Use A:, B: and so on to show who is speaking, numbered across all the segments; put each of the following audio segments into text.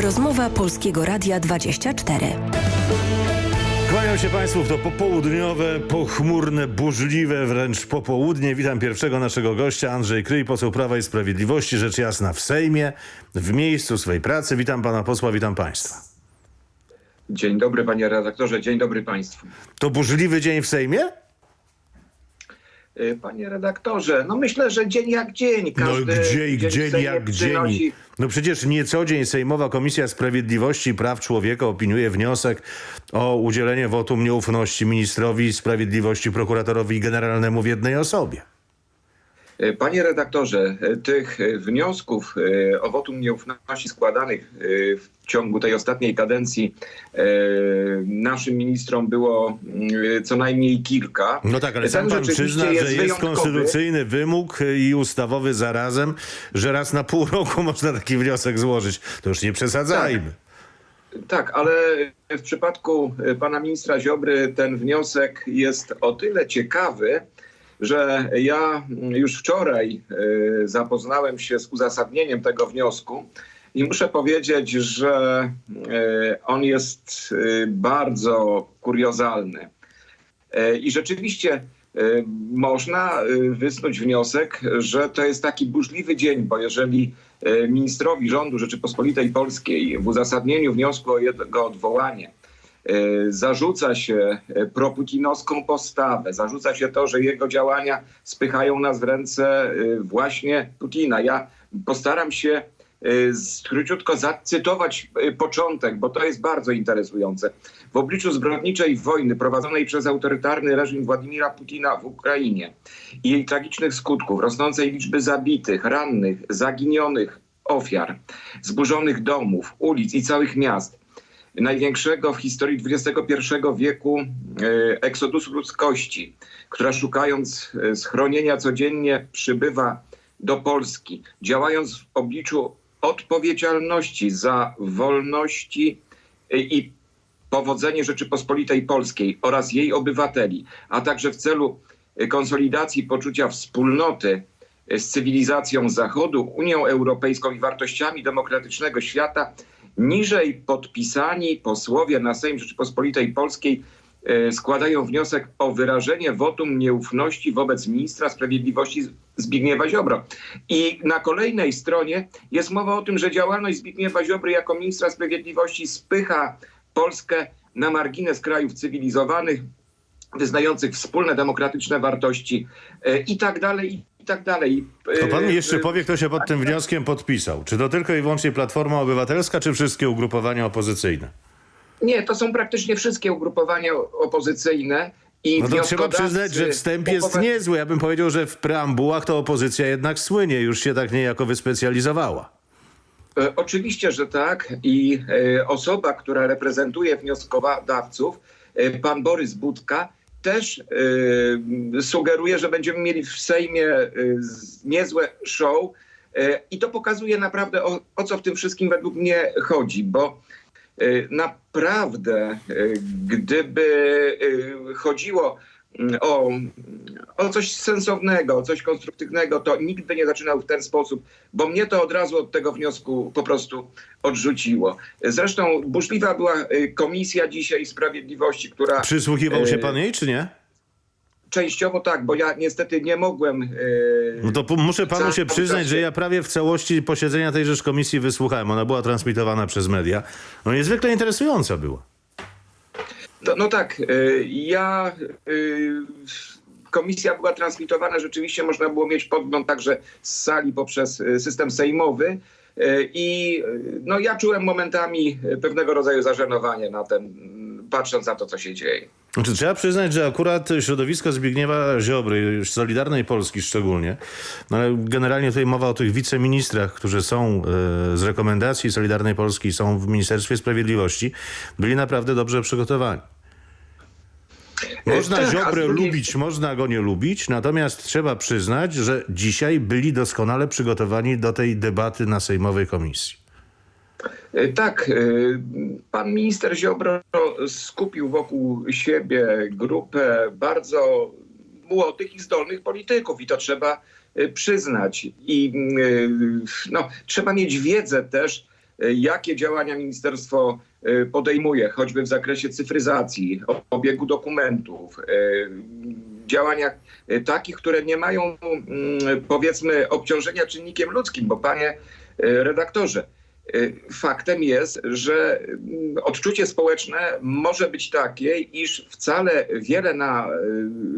A: Rozmowa Polskiego Radia 24.
B: Kłaniam się Państwu w to popołudniowe, pochmurne, burzliwe wręcz popołudnie. Witam pierwszego naszego gościa, Andrzej Kryj, poseł Prawa i Sprawiedliwości, rzecz jasna w Sejmie, w miejscu swej pracy. Witam Pana posła, witam Państwa.
C: Dzień dobry panie redaktorze, dzień dobry państwu.
B: To burzliwy dzień w Sejmie?
C: Y, Panie redaktorze, no myślę, że dzień jak dzień.
B: No
C: Każdy
B: gdzie i
C: dzień w
B: dzień jak
C: przynosi-
B: dzień. No przecież nie co dzień Sejmowa Komisja Sprawiedliwości i Praw Człowieka opiniuje wniosek o udzielenie wotum nieufności ministrowi sprawiedliwości, prokuratorowi generalnemu w jednej osobie.
C: Y, Panie redaktorze, y, tych y, wniosków o wotum nieufności składanych w ciągu tej ostatniej kadencji naszym ministrom było y, co najmniej kilka.
B: No tak, ale sam pan przyzna, że jest
C: wyjątkowy.
B: konstytucyjny wymóg i ustawowy zarazem, że raz na pół roku można taki wniosek złożyć. To już nie przesadzajmy.
C: Tak, ale w przypadku pana ministra Ziobry ten wniosek jest o tyle ciekawy, że ja już wczoraj y, zapoznałem się z uzasadnieniem tego wniosku i muszę powiedzieć, że y, on jest y, bardzo kuriozalny. I rzeczywiście można wysnuć wniosek, że to jest taki burzliwy dzień, bo jeżeli ministrowi rządu Rzeczypospolitej Polskiej w uzasadnieniu wniosku o jego odwołanie zarzuca się y, proputinowską postawę, zarzuca się to, że jego działania spychają nas w ręce y, właśnie Putina. Ja postaram się króciutko zacytować początek, bo to jest bardzo interesujące. W obliczu zbrodniczej wojny prowadzonej przez autorytarny reżim Władimira Putina w Ukrainie i jej tragicznych skutków, rosnącej liczby zabitych, rannych, zaginionych, ofiar, zburzonych domów, ulic i całych miast, największego w historii XXI wieku e, eksodusu ludzkości, która szukając e, schronienia codziennie przybywa do Polski, działając w obliczu odpowiedzialności za wolności e, i powodzenie Rzeczypospolitej Polskiej oraz jej obywateli, a także w celu konsolidacji poczucia wspólnoty z cywilizacją Zachodu, Unią Europejską i wartościami demokratycznego świata, niżej podpisani posłowie na Sejm Rzeczypospolitej Polskiej e, składają wniosek o wyrażenie wotum nieufności wobec ministra sprawiedliwości Zbigniewa Ziobro. I na kolejnej stronie jest mowa o tym, że działalność Zbigniewa Ziobry jako ministra sprawiedliwości spycha Polskę na margines krajów cywilizowanych, wyznających wspólne demokratyczne wartości e, i tak dalej, i tak dalej.
B: To pan mi
C: E,
B: jeszcze
C: e,
B: powie, kto się pod tym wnioskiem podpisał. Czy to tylko i wyłącznie Platforma Obywatelska, czy wszystkie ugrupowania opozycyjne?
C: Nie, to są praktycznie wszystkie ugrupowania opozycyjne. I
B: No to trzeba przyznać, że wstęp jest niezły. Ja bym powiedział, że w preambułach to opozycja jednak słynie, już się tak niejako wyspecjalizowała.
C: E, Oczywiście, że tak. I e, osoba, która reprezentuje wnioskodawców, e, pan Borys Budka, też e, sugeruje, że będziemy mieli w Sejmie z- niezłe show. E, I to pokazuje naprawdę, o, o co w tym wszystkim według mnie chodzi, bo e, naprawdę, e, gdyby e, chodziło o, o coś sensownego, o coś konstruktywnego, to nikt by nie zaczynał w ten sposób, bo mnie to od razu od tego wniosku po prostu odrzuciło. Zresztą burzliwa była e, komisja dzisiaj sprawiedliwości, która
B: Przysłuchiwał się pan jej, czy nie?
C: częściowo tak, bo ja niestety nie mogłem. e,
B: No to muszę panu się przyznać, że ja prawie w całości posiedzenia tejżeż komisji wysłuchałem. Ona była transmitowana przez media. No niezwykle interesująca była.
C: No, tak, y, ja. y, Komisja była transmitowana, rzeczywiście można było mieć podgląd także z sali poprzez y, system sejmowy. I no, ja czułem momentami pewnego rodzaju zażenowanie na ten, mm, patrząc na to, co się dzieje.
B: Znaczy, trzeba przyznać, że akurat środowisko Zbigniewa Ziobry, Solidarnej Polski szczególnie, no ale generalnie tutaj mowa o tych wiceministrach, którzy są z rekomendacji Solidarnej Polski, są w Ministerstwie Sprawiedliwości, byli naprawdę dobrze przygotowani. Można
C: tak,
B: Ziobrę
C: drugiej-
B: lubić, można go nie lubić, natomiast trzeba przyznać, że dzisiaj byli doskonale przygotowani do tej debaty na Sejmowej Komisji.
C: Y, Tak, y, pan minister Ziobro skupił wokół siebie grupę bardzo młodych i zdolnych polityków i to trzeba y, przyznać. I y, no, trzeba mieć wiedzę też jakie działania ministerstwo y, podejmuje, choćby w zakresie cyfryzacji, obiegu dokumentów, działaniach y, takich, które nie mają mm, powiedzmy obciążenia czynnikiem ludzkim, bo panie redaktorze, faktem jest, że mm, odczucie społeczne może być takie, iż wcale wiele na y,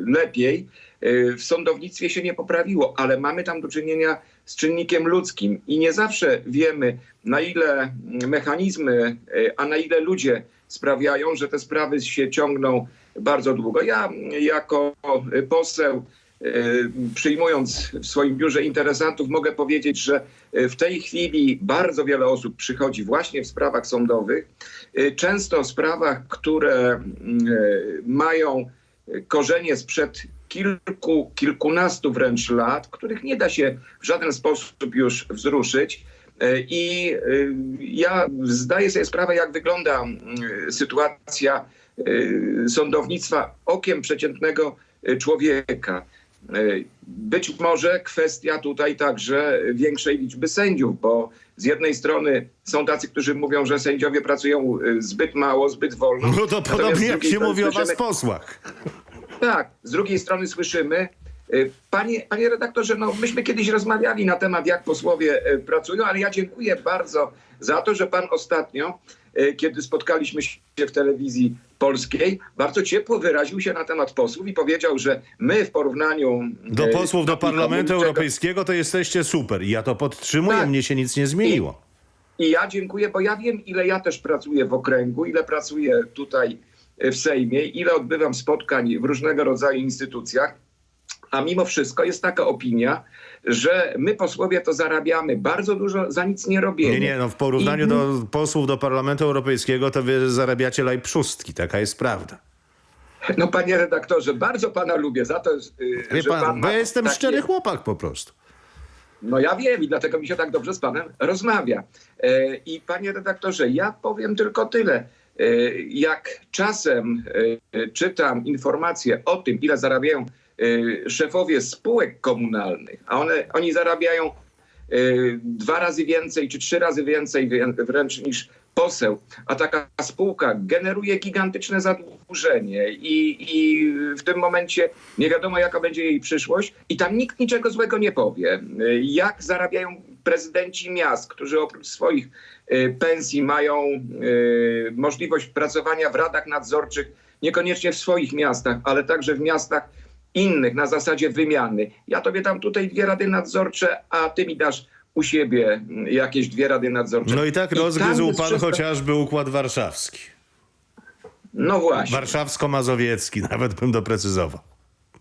C: lepiej y, w sądownictwie się nie poprawiło, ale mamy tam do czynienia z czynnikiem ludzkim i nie zawsze wiemy, na ile mm, mechanizmy, y, a na ile ludzie sprawiają, że te sprawy się ciągną bardzo długo. Ja mm, jako y, poseł y, przyjmując w swoim biurze interesantów, mogę powiedzieć, że y, w tej chwili bardzo wiele osób przychodzi właśnie w sprawach sądowych, y, często w sprawach, które mm, mają korzenie sprzed kilku, kilkunastu wręcz lat, których nie da się w żaden sposób już wzruszyć. I ja zdaję sobie sprawę, jak wygląda y, sytuacja sądownictwa okiem przeciętnego człowieka. Y, Być może kwestia tutaj także większej liczby sędziów, bo z jednej strony są tacy, którzy mówią, że sędziowie pracują y, zbyt mało, zbyt wolno.
B: No to podobnie jak się mówi o was
C: słyszymy-
B: posłach.
C: tak, z drugiej strony słyszymy, y, panie, panie redaktorze, no myśmy kiedyś rozmawiali na temat, jak posłowie pracują, ale ja dziękuję bardzo za to, że pan ostatnio, kiedy spotkaliśmy się w telewizji polskiej, bardzo ciepło wyraził się na temat posłów i powiedział, że my w porównaniu
B: Do
C: y,
B: posłów do Parlamentu Europejskiego to jesteście super. I ja to podtrzymuję,
C: Tak.
B: mnie się nic nie zmieniło.
C: I ja dziękuję, bo ja wiem, ile ja też pracuję w okręgu, ile pracuję tutaj w Sejmie, ile odbywam spotkań w różnego rodzaju instytucjach. A mimo wszystko jest taka opinia, że my posłowie to zarabiamy bardzo dużo za nic nie robienie.
B: Nie, nie, no w porównaniu
C: I-
B: do posłów do Parlamentu Europejskiego to wy zarabiacie lajprzustki, taka jest prawda.
C: No panie redaktorze, bardzo pana lubię za to, y,
B: Wie
C: że
B: pan,
C: pan
B: bo ja jestem
C: takie-
B: szczery chłopak po prostu.
C: No ja wiem i dlatego mi się tak dobrze z panem rozmawia. E, I panie redaktorze, ja powiem tylko tyle. E, Jak czasem e, czytam informacje o tym, ile zarabiają szefowie spółek komunalnych, a one, oni zarabiają e, dwa razy więcej czy trzy razy więcej wię- wręcz niż poseł, a taka spółka generuje gigantyczne zadłużenie i, i w tym momencie nie wiadomo jaka będzie jej przyszłość i tam nikt niczego złego nie powie. Y, Jak zarabiają prezydenci miast, którzy oprócz swoich y, pensji mają y, możliwość pracowania w radach nadzorczych, niekoniecznie w swoich miastach, ale także w miastach innych na zasadzie wymiany. Ja tobie dam tutaj dwie rady nadzorcze, a ty mi dasz u siebie mm, jakieś dwie rady nadzorcze.
B: No i tak rozgryzł
C: jest
B: pan
C: wszystko-
B: chociażby Układ Warszawski.
C: No właśnie.
B: Warszawsko-mazowiecki, nawet bym doprecyzował.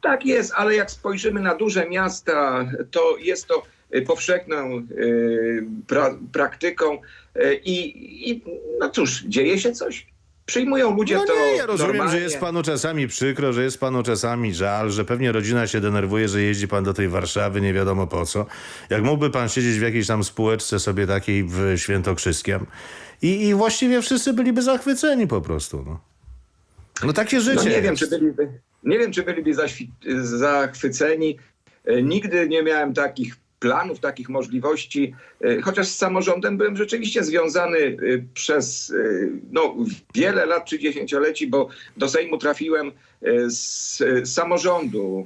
C: Tak jest, ale jak spojrzymy na duże miasta, to jest to y, powszechną y, pra, praktyką y, i, i no cóż, dzieje się coś. Przyjmują ludzie
B: No
C: to
B: nie, ja rozumiem,
C: normalnie.
B: że jest panu czasami przykro, że jest panu czasami żal, że pewnie rodzina się denerwuje, że jeździ pan do tej Warszawy, nie wiadomo po co. Jak mógłby pan siedzieć w jakiejś tam spółeczce sobie takiej w Świętokrzyskiem i, i właściwie wszyscy byliby zachwyceni po prostu. No, no takie życie
C: No nie wiem,
B: jest.
C: czy byliby, nie wiem, czy byliby zachwyceni. E, Nigdy nie miałem takich planów, takich możliwości, e, chociaż z samorządem byłem rzeczywiście związany e, przez e, no, wiele lat czy dziesięcioleci, bo do Sejmu trafiłem z samorządu,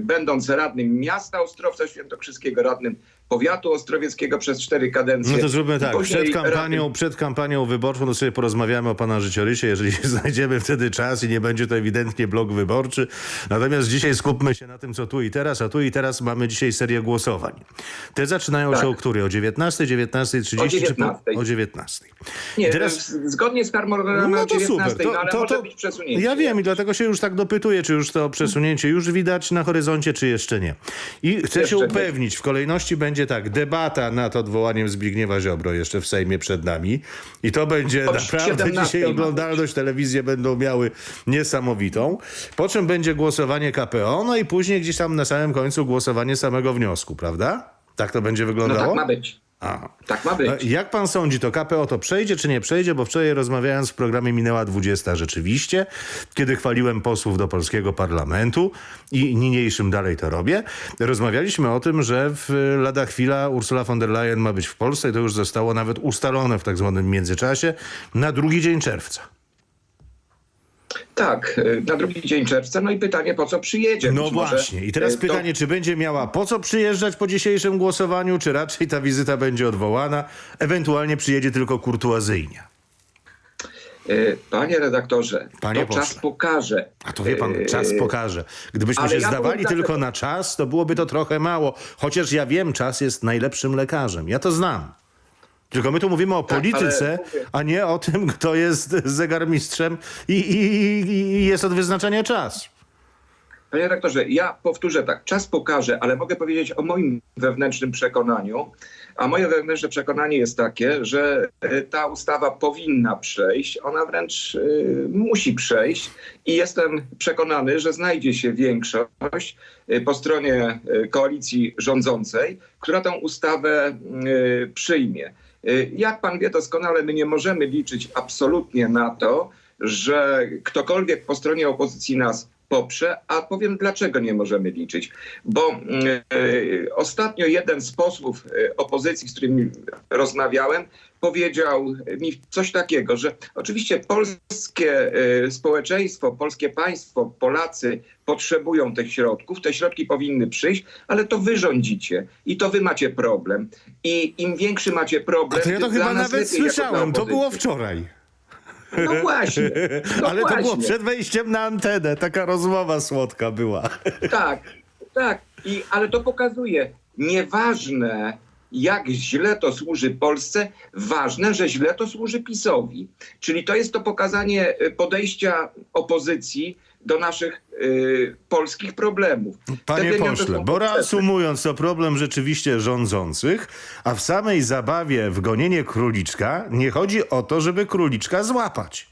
C: będąc radnym miasta Ostrowca Świętokrzyskiego, radnym powiatu ostrowieckiego przez cztery kadencje.
B: No to zróbmy tak, przed kampanią,
C: radnym-
B: przed kampanią wyborczą to sobie porozmawiamy o pana życiorysie, jeżeli znajdziemy wtedy czas i nie będzie to ewidentnie blok wyborczy. Natomiast dzisiaj skupmy się na tym, co tu i teraz, a tu i teraz mamy dzisiaj serię głosowań. Te zaczynają
C: Tak.
B: się o której? O 19, 19.30
C: O
B: czy
C: 19.
B: po, o 19?
C: Nie,
B: I teraz-
C: zgodnie z harmonogramem
B: No to
C: 19,
B: super. To,
C: no, ale
B: to,
C: może
B: to,
C: być przesunięcie.
B: ja wiem i dlatego się już tak dopytuję, czy już to przesunięcie już widać na horyzoncie, czy jeszcze nie. I chcę
C: Jeszcze
B: się
C: nie.
B: upewnić, w kolejności będzie tak, debata nad odwołaniem Zbigniewa Ziobro jeszcze w Sejmie przed nami i to będzie naprawdę
C: 17
B: dzisiaj oglądalność, telewizje będą miały niesamowitą. Po czym będzie głosowanie KPO, no i później gdzieś tam na samym końcu głosowanie samego wniosku, prawda? Tak to będzie
C: No
B: wyglądało?
C: tak ma być.
B: A.
C: Tak ma być.
B: A Jak pan sądzi, to KPO to przejdzie czy nie przejdzie? Bo wczoraj rozmawiając w programie minęła 20 rzeczywiście, kiedy chwaliłem posłów do polskiego parlamentu i niniejszym dalej to robię. Rozmawialiśmy o tym, że w lada chwila Ursula von der Leyen ma być w Polsce i to już zostało nawet ustalone w tak zwanym międzyczasie na drugi dzień czerwca.
C: Tak, y, na drugi dzień czerwca. No i pytanie, po co przyjedzie?
B: No
C: Być
B: właśnie. I teraz
C: y, to-
B: pytanie, czy będzie miała po co przyjeżdżać po dzisiejszym głosowaniu, czy raczej ta wizyta będzie odwołana, ewentualnie przyjedzie tylko kurtuazyjnie.
C: Y, Panie redaktorze,
B: Panie
C: to czas
B: pośle.
C: pokaże.
B: A to wie pan, czas pokaże. Gdybyśmy
C: ale
B: się
C: ja
B: zdawali
C: tak,
B: tylko
C: że-
B: na czas, to byłoby to trochę mało. Chociaż ja wiem, czas jest najlepszym lekarzem. Ja to znam. Tylko my tu mówimy o
C: Tak,
B: polityce,
C: mówię-
B: a nie o tym, kto jest zegarmistrzem i, i, i- jest od wyznaczania czas.
C: Panie redaktorze, ja powtórzę tak, czas pokaże, ale mogę powiedzieć o moim wewnętrznym przekonaniu. A moje wewnętrzne przekonanie jest takie, że e, ta ustawa powinna przejść, ona wręcz e, musi przejść i jestem przekonany, że znajdzie się większość e, po stronie koalicji rządzącej, która tę ustawę przyjmie. E, Jak pan wie doskonale, my nie możemy liczyć absolutnie na to, że ktokolwiek po stronie opozycji nas poprze, a powiem dlaczego nie możemy liczyć. Bo mm, e, ostatnio jeden z posłów e, opozycji, z którym rozmawiałem, powiedział mi coś takiego, że oczywiście polskie e, społeczeństwo, polskie państwo, Polacy potrzebują tych środków, te środki powinny przyjść, ale to wy rządzicie i to wy macie problem. I im większy macie
B: A
C: problem,
B: to ja to chyba nawet słyszałem. To było wczoraj.
C: No właśnie. No
B: Ale to było
C: właśnie.
B: przed wejściem na antenę. Taka rozmowa słodka była.
C: Tak, tak. I, ale to pokazuje, nieważne jak źle to służy Polsce, ważne, że źle to służy PiSowi. Czyli to jest to pokazanie y, podejścia opozycji do naszych y, polskich problemów. Te
B: Panie pośle, bo reasumując, to problem rzeczywiście rządzących, a w samej zabawie w gonienie króliczka nie chodzi o to, żeby króliczka złapać.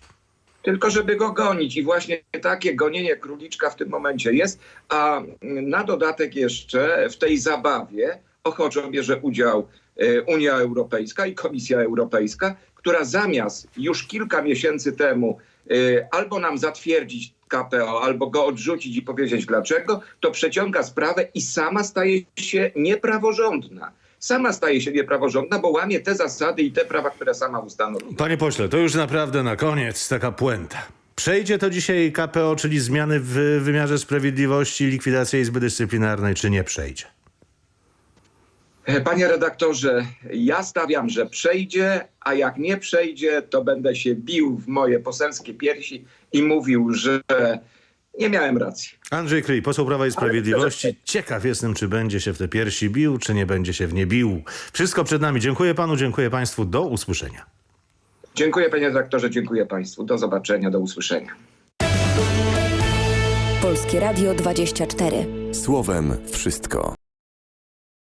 C: tylko żeby go gonić. I właśnie takie gonienie króliczka w tym momencie jest. A na dodatek jeszcze w tej zabawie ochoczo bierze udział e, Unia Europejska i Komisja Europejska, która zamiast już kilka miesięcy temu albo nam zatwierdzić KPO, albo go odrzucić i powiedzieć dlaczego, to przeciąga sprawę i sama staje się niepraworządna. Sama staje się niepraworządna, bo łamie te zasady i te prawa, które sama ustanowiła.
B: Panie pośle, to już naprawdę na koniec taka puenta. Przejdzie to dzisiaj KPO, czyli zmiany w wymiarze sprawiedliwości, likwidacja Izby Dyscyplinarnej, czy nie przejdzie?
C: Panie redaktorze, ja stawiam, że przejdzie, a jak nie przejdzie, to będę się bił w moje poselskie piersi i mówił, że nie miałem racji.
B: Andrzej Kryj, poseł Prawa i Sprawiedliwości. Ciekaw jestem, czy będzie się w te piersi bił, czy nie będzie się w nie bił. Wszystko przed nami. Dziękuję panu, dziękuję państwu. Do usłyszenia.
C: Dziękuję panie redaktorze, dziękuję państwu. Do zobaczenia, do usłyszenia.
A: Polskie Radio 24.
D: Słowem wszystko.